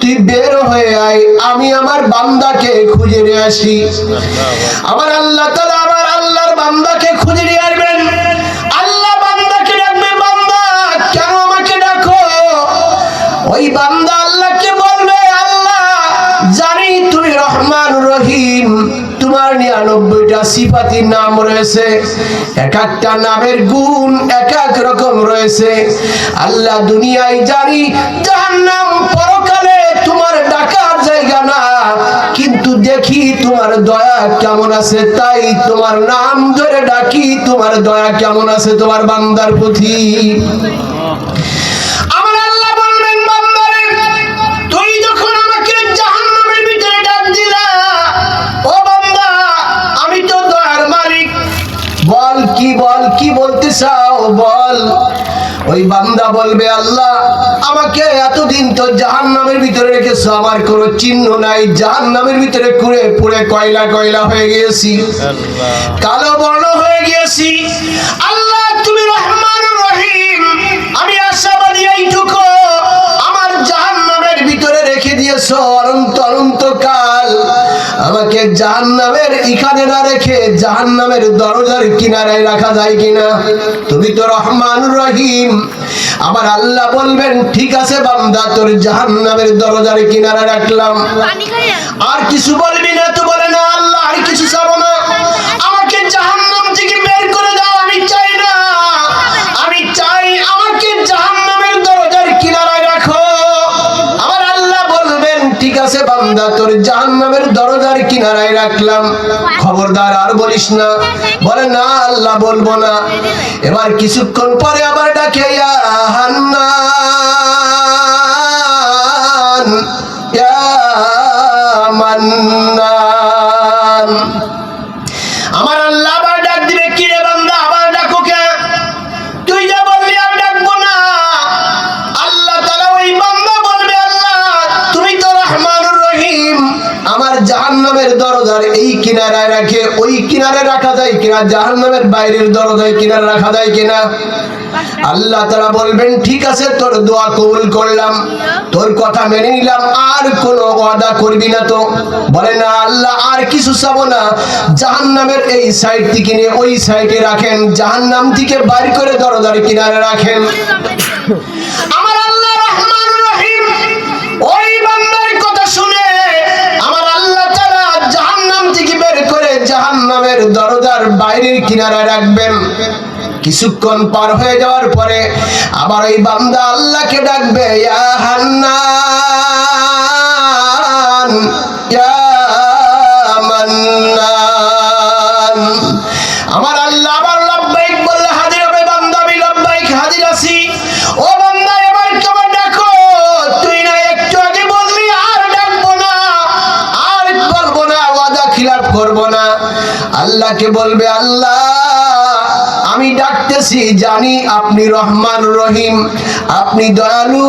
তুই বের হয়ে আয়, আমি আমার বান্দাকে খুঁজে নিয়ে আসি। আমার আল্লাহ আমার আল্লাহর বান্দাকে খুঁজে নিয়ে আসবেন। আল্লাহ বান্দাকে ডাকবে, বান্দা, কেন আমাকে ডাকো? ওই বান্দা বলবে, আল্লাহ রহমান রহিম। তোমার নিরানব্বইটা সিফাতির নাম রয়েছে। এক একটা নামের গুণ এক এক রকম রয়েছে। আল্লাহ দুনিয়ায় জানি জাহান্নাম পরকালে তোমার কেমন আছে? তাই তোমার নাম ধরে ডাকি, তোমার দয়া কেমন আছে তোমার বান্দার প্রতি? বল কি বল কি বলতে চাও? বল। ওই বান্দা বলবে আল্লাহ আমাকে এতদিন তো জাহান্নামের ভিতরে রেখেছো আমার কোনো চিহ্ন নাই। জাহান্নামের ভিতরে কুড়ে পুড়ে কয়লা কয়লা হয়ে গিয়েছি কালো বর্ণ হয়ে গিয়েছি। আল্লাহ তুমি রহমান রহিম। আমি আশাবাদী এইটুকু আমার জাহান্নামের ভিতরে রেখে দিয়েছ অনন্ত আমাকে জাহান্নামের এখানে না রেখে জাহান্নামের দরজার কিনারায় রাখা যায় কিনা? তুমি তো রহমান রহিম। আমার আল্লাহ বলবেন ঠিক আছে বান্দা তোর জাহান্নামের দরজার কিনারা রাখলাম। আর কিছু বলবি না তো বলে না আল্লাহ আর কিছু চাবো না। আমাকে জাহান্নাম থেকে বের করে দাও আমি চাই না। আমি চাই আমাকে জাহান্নামের দরজার কিনারায় রাখো। আমার আল্লাহ বলবেন ঠিক আছে বান্দা তোর দরজার কিনারায় রাখলাম। খবরদার আর বলিস না। বলে, না, আল্লাহ বলব না। এবার কিছুক্ষণ পরে আবার ডাকে জাহান্নামের দরজার এই কিনারায় রাখে, ওই কিনারে রাখা যায় কিনা, জাহান্নামের বাইরের দরজায় কিনারে রাখা যায় কিনা? আল্লাহ তারা বলবেন, ঠিক আছে, তোর দোয়া কবুল করলাম, তোর কথা মেনে নিলাম, আর কোনো ওয়াদা করবি না তো। বলে, না, আল্লাহ, আর কিছু চাবো না। জাহান্নামের এই সাইড থেকে নিয়ে ওই সাইডে রাখেন, জাহান্নাম থেকে বাইর করে দরজার কিনারে রাখেন। জাহান্নামের দরজার বাইরের কিনারায় রাখবেন। কিছুক্ষণ পার হয়ে যাওয়ার পরে আবার ওই বান্দা আল্লাহকে ডাকবে আমার আল্লাহ আবার লব্বাইক বললে, হাজির হবে বান্দা, আমি লব্বাইক হাজির আছি। ও বান্দা, এবার কেমন ডাকো, তুই না একটু আগে বললি, আর ডাকবো না, আর বলব না, ওয়াদা করব আল্লাহকে বলবে, আল্লাহ, আমি ডাকতেছি, জানি আপনি রহমান রহিম। আপনি দয়ালু,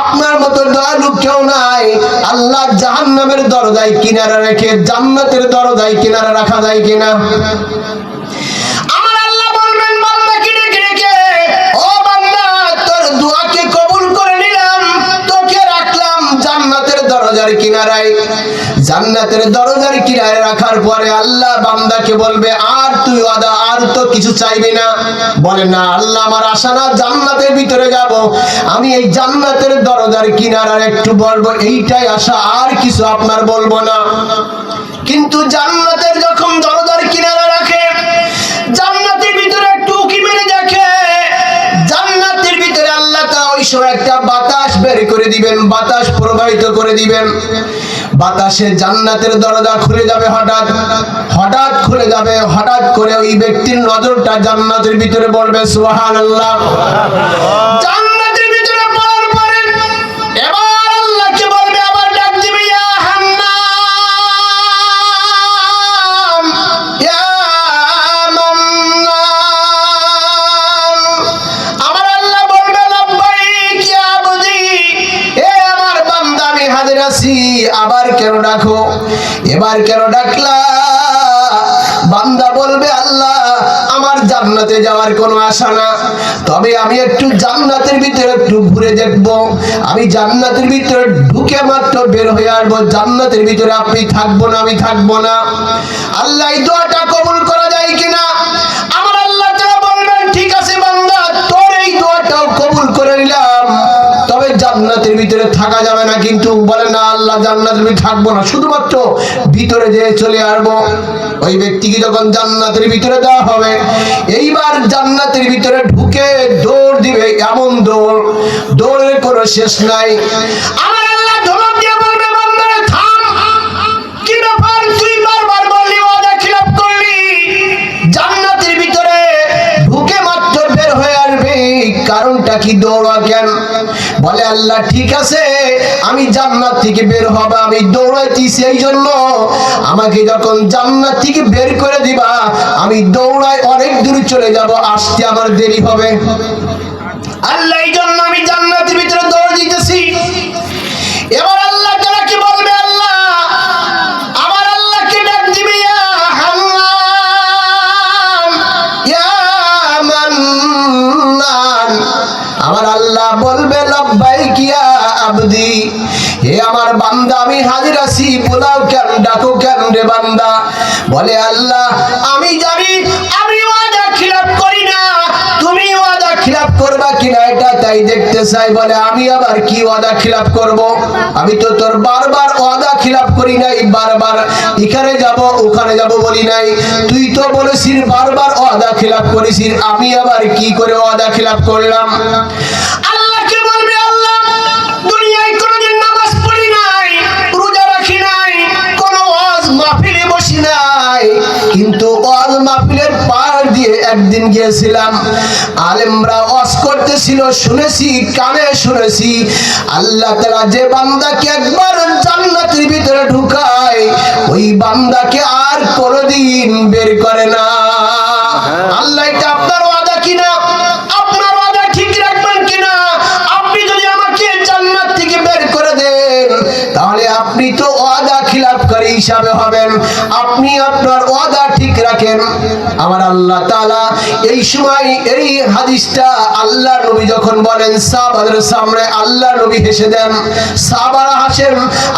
আপনার মতো দয়ালু কেউ নাই। আল্লাহ জাহান্নামের দরজায় কিনারা রেখে, জান্নাতের দরজায় কিনারা রাখা যায় কিনা? দরজার কিনারায়, জান্নাতের দরজার কিনারে রাখার পরে আল্লাহ বান্দাকে বলবে, আর তুই আদা আর তো কিছু চাইবি না। বলে, না, আল্লাহ আমার আশা না, জান্নাতের ভিতরে যাব। আমি এই জান্নাতের দরজার কিনারার একটু বলব, এইটাই আশা, আর কিছু আপনার বলব না। কিন্তু জান্নাতের যখন দরজার কিনারা রাখে, জান্নাতের ভিতরে একটু উকি মেরে দেখে, জান্নাতের ভিতরে আল্লাহ তা ওই সময় একটা বাত বের করে দিবেন বাতাস প্রবাহিত করে দিবেন। বাতাসে জান্নাতের দরজা খুলে যাবে হঠাৎ। হঠাৎ খুলে যাবে হঠাৎ করে ওই ব্যক্তির নজরটা জান্নাতের ভিতরে পড়বে সুবহানাল্লাহ। আল্লাহ ডাকো এবার কেন ডাকলা? বান্দা বলবে, আল্লাহ, আমার জান্নাতে যাওয়ার কোনো আশা না। তবে আমি একটু জান্নাতের ভিতরে একটু ঘুরে দেখব। আমি জান্নাতের ভিতরে ঢুকে মাত্র বের হয়ে আসব। জান্নাতের ভিতরে আপনি থাকব না, আমি থাকব না। আল্লাহ দোয়াটা কবুল করা যায় কিনা? আমার আল্লাহ তাআলা বলবেন, ঠিক আছে বান্দা, তোর এই দোয়াটাও কবুল করে নিলাম। তবে জান্নাতের ভিতরে থাকা যাবে না কিন্তু। বলে না আল্লাহ জান্নাতের ভিতরে থাকব না। শুধুমাত্র ভিতরে যে চলে আসব। ওই ব্যক্তিকে যখন জান্নাতের ভিতরে দেওয়া হবে, এইবার জান্নাতের ভিতরে ঢুকে দৌড় দিবে এমন দৌড়। দৌড়ের কোনো শেষ নাই। হয়ে কারণটা কি দৌড়া কেন আল্লাহ, ঠিক আছে? আমি জান্নাত থেকে বের হব, আমি দৌড়াইছি সেই জন্য আমাকে যখন জান্নাত থেকে বের করে দিবা, আমি দৌড়াই অনেক দূর চলে যাব, আসতে আমার দেরি হবে। আল্লাহ আবদি হে আমার বান্দা, আমি হাজির আছি, পোলাও কেন, ডাকো কেন রে বান্দা? বলে, আল্লাহ, আমি জানি, আমি ওয়াদা খিলাফ করি না। তুমি ওয়াদা খিলাফ করবা কিনা এটা তাই দেখতে চাই। বলে, আমি আবার কি ওয়াদা খিলাফ করব? আমি তো তোর বারবার ওয়াদা খিলাফ করি নাই, বারবার এখানে যাব, ওখানে যাব বলি নাই। তুই তো বলেছিস, বারবার ওয়াদা খিলাফ করেছিস, আমি আবার কি করে ওয়াদা খিলাফ করলাম? কিন্তু ওয়াজ মাহফিলের পার দিয়ে একদিন গিয়েছিলাম। আলেমরা ওয়াজ করতেছিল শুনেছি কানে শুনেছি। আল্লাহ তাআলা যে বান্দাকে একবার জান্নাতের ভিতরে ঢুকায় ওই বান্দাকে আর কোনোদিন বের করে না। আল্লাহ এটা আপনার ওয়াদা কিনা? আপনার ওয়াদা ঠিক রাখবেন কিনা? আপনি যদি আমাকে জান্নাত থেকে বের করে দেন তাহলে আপনি তো ওয়াদা খিলাফকারী হিসাবে হবেন। আপনি আপনার রাখেন। আমার আল্লাহ তালা এই সময় এই হাদিসটা আল্লাহ নবী যখন বলেন সাহাবাদের সামনে আল্লাহ নবী হেসে দেন, সাহাবারা হাসেন,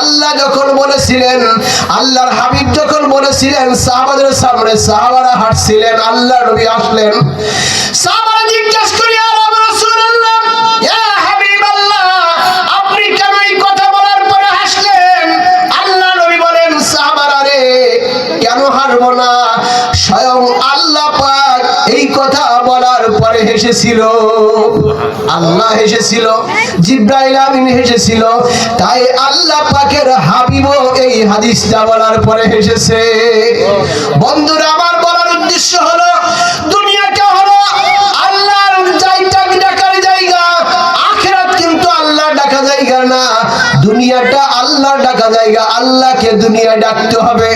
আল্লাহ যখন বলেছিলেন, আল্লাহর হাবিব যখন বলেছিলেন সাহাবাদের সামনে সাহাবারা হাসছিলেন, আল্লাহ নবী আসলেন হেসেছিল। আল্লাহ হেসেছিল, জিব্রাইল আমিন হেসেছিল। তাই আল্লাহ পাকের হাবিব এই হাদিসটা বলার পরে হেসেছে। বন্ধুরা, আমার বলার উদ্দেশ্য হলো, দুনিয়াটা হলো আল্লাহর ডাকার জায়গা। কিন্তু আল্লাহ ডাকা জায়গা না। দুনিয়াটা আল্লাহ ডাকা জায়গা, আল্লাহকে দুনিয়া ডাকতে হবে।